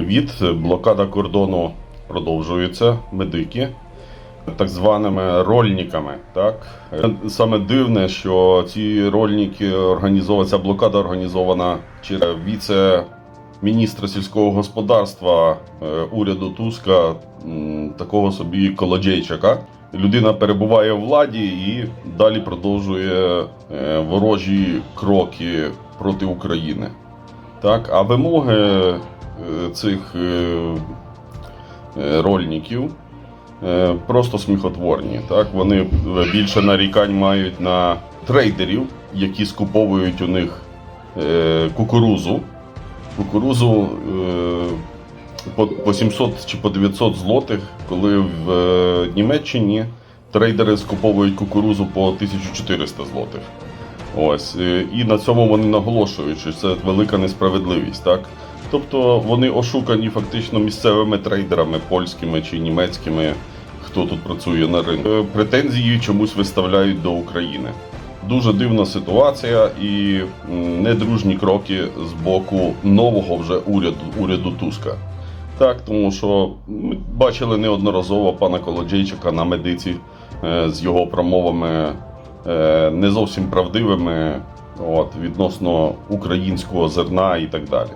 Привіт. Блокада кордону продовжується. Медики. Так званими рольниками. Так? Саме дивне, що ці рольники організована, ця блокада організована через віце-міністра сільського господарства е, уряду Туска, такого собі Колоджейчака. Людина перебуває у владі і далі продовжує е, ворожі кроки проти України. Так, а вимоги цих е, е, рольників е, просто сміхотворні. Так? Вони більше нарікань мають на трейдерів, які скуповують у них е, кукурузу. Кукурузу е, по, по 700 чи по 900 злотих, коли в е, Німеччині трейдери скуповують кукурузу по 1400 злотих. Ось е, і на цьому вони наголошують, що це велика несправедливість, так? Тобто вони ошукані фактично місцевими трейдерами, польськими чи німецькими, хто тут працює на ринку. Е, Претензії чомусь виставляють до України. Дуже дивна ситуація і недружні кроки з боку нового вже уряду, уряду Туска. Так, тому що ми бачили неодноразово пана Колоджейчика на медиці е, з його промовами е, не зовсім правдивими от, відносно українського зерна і так далі.